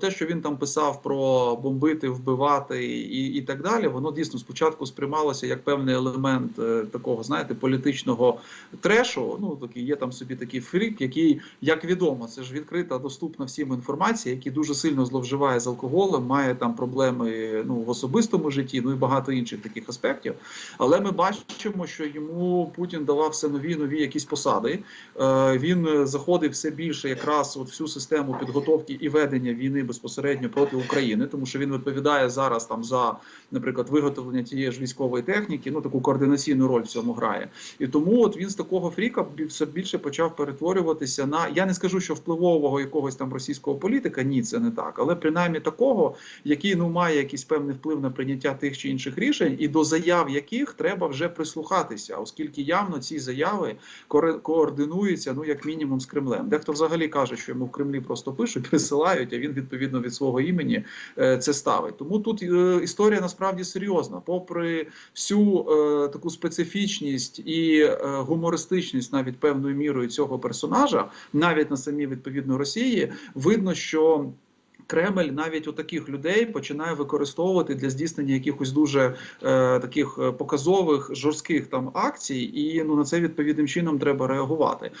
те, що він там писав про бомбити, вбивати і, і так далі, воно дійсно спочатку сприймалося як певний елемент е, такого, знаєте, політичного трешу. Ну такий є там собі такий фрік, який, як відомо, це ж відкрита, доступна всім інформація, який дуже сильно зловживає з алкоголем, має там проблеми ну в особистому житті, ну і багато інших таких аспектів. Але ми бачимо, що йому Путін давав все нові нові якісь посади. Е, Він заходив все більше якраз от всю систему підготовки і ведення війни безпосередньо проти України, тому що він відповідає зараз там за, наприклад, виготовлення тієї ж військової техніки. Ну таку координаційну роль в цьому грає. І тому от він з такого фріка все більше почав перетворюватися на я не скажу, що впливового якогось там російського політика. Ні, це не так, але принаймні такого, який ну має якийсь певний вплив на прийняття тих чи інших рішень, і до заяв яких треба вже прислухатися, оскільки явно ці заяви координуються, ну як мінімум з Кремлем. Дехто взагалі каже, що йому в Кремлі просто пишуть, присилають, а він відповідно від свого імені е, це ставить. Тому тут е, історія насправді серйозна, попри всю е, таку специфічність і гумористичність, навіть певною мірою цього персонажа, навіть на самій відповідно Росії, видно, що. Кремль навіть у таких людей починає використовувати для здійснення якихось дуже е, таких показових жорстких там акцій, і ну на це відповідним чином треба реагувати.